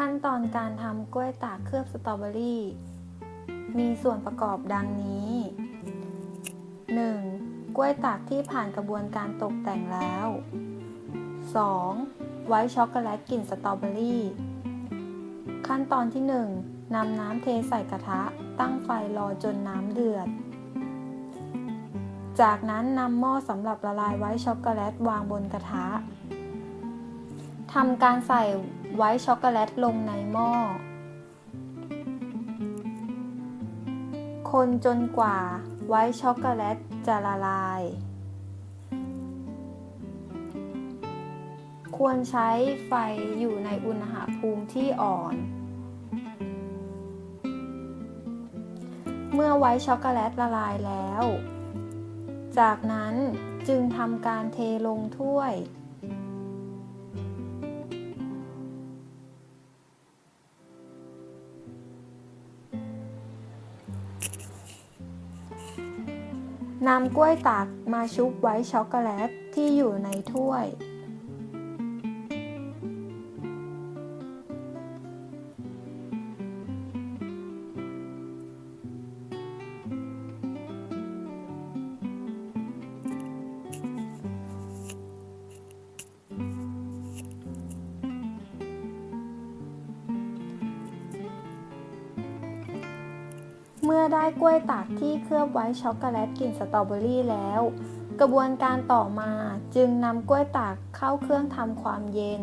ขั้นตอนการทำกล้วยตากเคลือบสตรอเบอรี่ มีส่วนประกอบดังนี้ 1. กล้วยตากที่ผ่านกระบวนการตกแต่งแล้ว 2. ไวท์ช็อกโกแลตกลิ่นสตรอเบอรี่ ขั้นตอนที่ 1นำน้ำเทใส่กระทะ ตั้งไฟรอจนน้ำเดือด จากนั้นนำหม้อสำหรับละลายไวท์ช็อกโกแลตวางบนกระทะ ทำการใส่ไวท์ช็อกโกแลตลงในหม้อ คนจนกว่าไวท์ช็อกโกแลตจะละลาย ควรใช้ไฟอยู่ในอุณหภูมิที่อ่อน เมื่อไวท์ช็อกโกแลตละลายแล้ว จากนั้นจึงทำการเทลงถ้วย นำกล้วยตากมาชุบไว้ช็อกโกแลตที่อยู่ในถ้วย เมื่อได้กล้วยตากที่เคลือบไว้ช็อกโกแลตกลิ่นสตรอเบอรี่แล้ว กระบวนการต่อมาจึงนำกล้วยตากเข้าเครื่องทำความเย็น